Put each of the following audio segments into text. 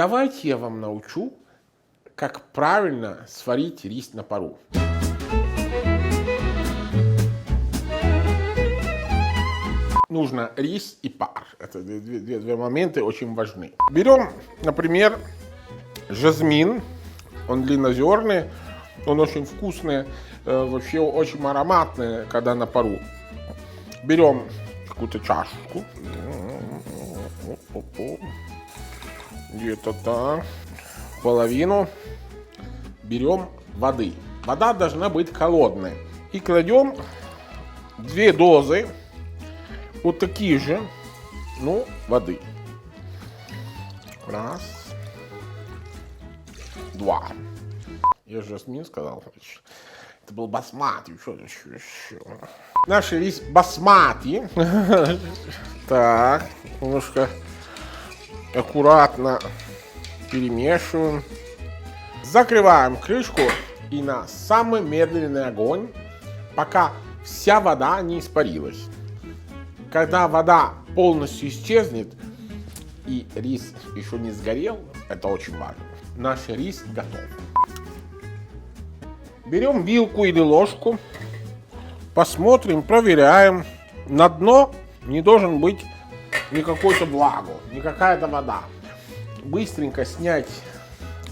Давайте я вам научу, как правильно сварить рис на пару. Нужно рис и пар. Это две, две- две- моменты очень важны. Берем, например, жасмин. Он длиннозерный, он очень вкусный, э, вообще очень ароматный, когда на пару. Берем какую-то чашечку. Где-то так. Половину. Берем воды. Вода должна быть холодной. И кладем две дозы вот такие же, ну, воды. Раз. Два. Я же жасмин сказал. Это был басмати. Что еще, еще? Наш рис басмати. Так, немножко аккуратно перемешиваем. Закрываем крышку и на самый медленный огонь, пока вся вода не испарилась. Когда вода полностью исчезнет и рис еще не сгорел, это очень важно. Наш рис готов. Берем вилку или ложку, посмотрим, проверяем. На дно не должен быть ни какой-то влагу, ни какая-то вода. Быстренько снять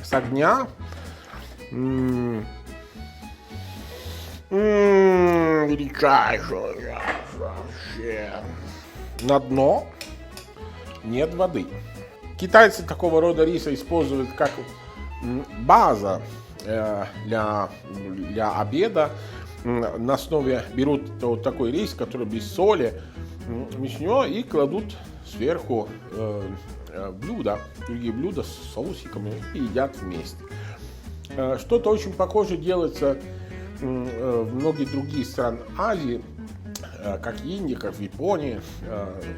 с огня. М, м, Величайшее вообще. На дно нет воды. Китайцы такого рода риса используют как база э, для, для обеда. На основе берут вот такой рис, который без соли, мяснё, и кладут сверху э, э, блюда, другие блюда с соусиками и едят вместе. Э, Что-то очень похоже делается э, в многих других стран Азии, как Индия, как в Японии,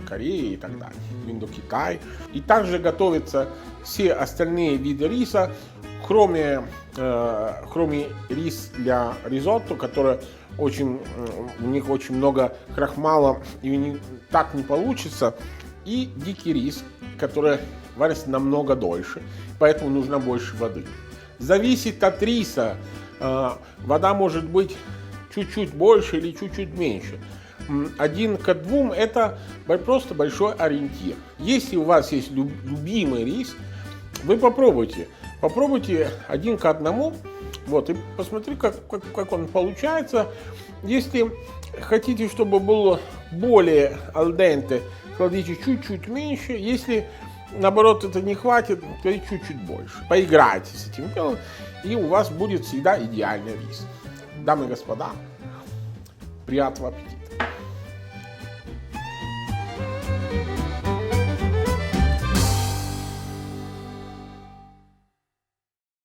Корее и так далее, Индокитай. И также готовятся все остальные виды риса, кроме, кроме рис для ризотто, который очень, м, у них очень много крахмала, и них так не получится, и дикий рис, который варится намного дольше, поэтому нужно больше воды. Зависит от риса. Э, Вода может быть чуть-чуть больше или чуть-чуть меньше. Один к двум это просто большой ориентир. Если у вас есть люб- любимый рис, вы попробуйте. Попробуйте один к одному. Вот, и посмотри, как, как, как он получается. Если хотите, чтобы было более альденте, кладите чуть-чуть меньше. Если наоборот это не хватит, кладите чуть-чуть больше. Поиграйте с этим делом, и у вас будет всегда идеальный рис. Дамы и господа, приятного аппетита!